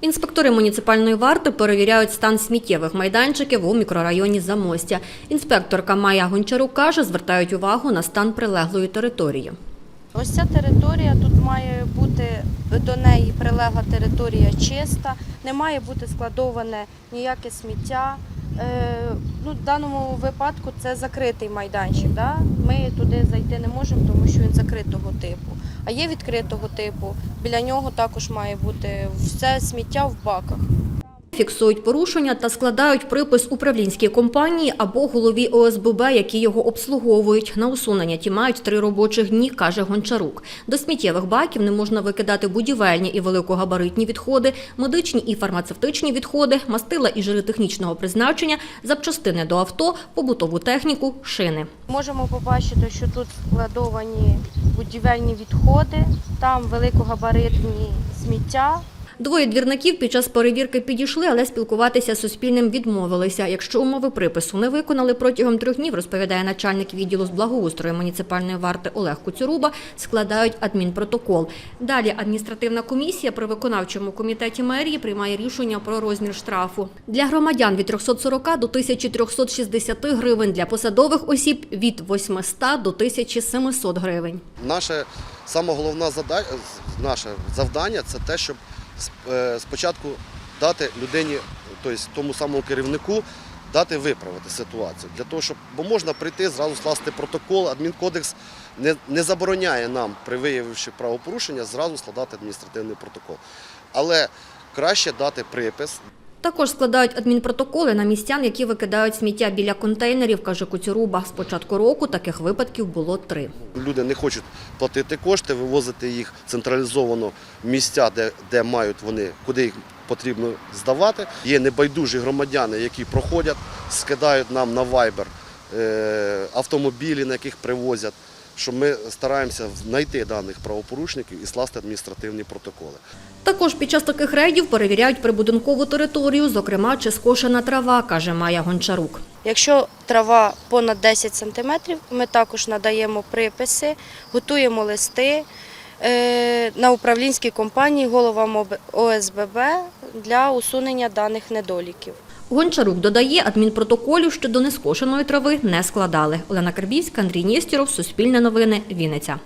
Інспектори муніципальної варти перевіряють стан сміттєвих майданчиків у мікрорайоні Замостя. Інспекторка Майя Гончарук каже, звертають увагу на стан прилеглої території. Ось ця територія тут має бути до неї прилегла територія чиста, не має бути складоване ніяке сміття. Е, ну, в даному випадку це закритий майданчик. Да? Ми туди зайти не можемо, тому що він закритого типу. А є відкритого типу. Біля нього також має бути все сміття в баках. Фіксують порушення та складають припис управлінській компанії або голові ОСББ, які його обслуговують. На усунення ті мають три робочих дні, каже Гончарук. До сміттєвих баків не можна викидати будівельні і великогабаритні відходи, медичні і фармацевтичні відходи, мастила і жири технічного призначення, запчастини до авто, побутову техніку, шини. Можемо побачити, що тут складовані будівельні відходи, там великогабаритні сміття. Двоє двірників під час перевірки підійшли, але спілкуватися з Суспільним відмовилися. Якщо умови припису не виконали протягом трьох днів, розповідає начальник відділу з благоустрою муніципальної варти Олег Куцюруба, складають адмінпротокол. Далі адміністративна комісія при виконавчому комітеті мерії приймає рішення про розмір штрафу. Для громадян від 340 до 1360 гривень, для посадових осіб від 800 до 1700 гривень. Наше саме головне зада- наше завдання це те, щоб спочатку дати людині, тобто тому самому керівнику, дати виправити ситуацію. Для того, щоб, бо можна прийти, зразу скласти протокол. Адмінкодекс не, не забороняє нам, при виявивши правопорушення, зразу складати адміністративний протокол. Але краще дати припис, Також складають адмінпротоколи на містян, які викидають сміття біля контейнерів, каже Куцюруба. З початку року таких випадків було три. Люди не хочуть платити кошти, вивозити їх централізовано в місця, де, де мають вони, куди їх потрібно здавати. Є небайдужі громадяни, які проходять, скидають нам на е, автомобілі, на яких привозять. Що ми стараємося знайти даних правопорушників і скласти адміністративні протоколи. Також під час таких рейдів перевіряють прибудинкову територію, зокрема, чи скошена трава, каже Майя Гончарук. Якщо трава понад 10 см, ми також надаємо приписи, готуємо листи е, на управлінській компанії головам ОСББ для усунення даних недоліків. Гончарук додає, адмінпротоколів щодо нескошеної трави не складали. Олена Карбівська, Андрій Нєстіров, Суспільне новини, Вінниця.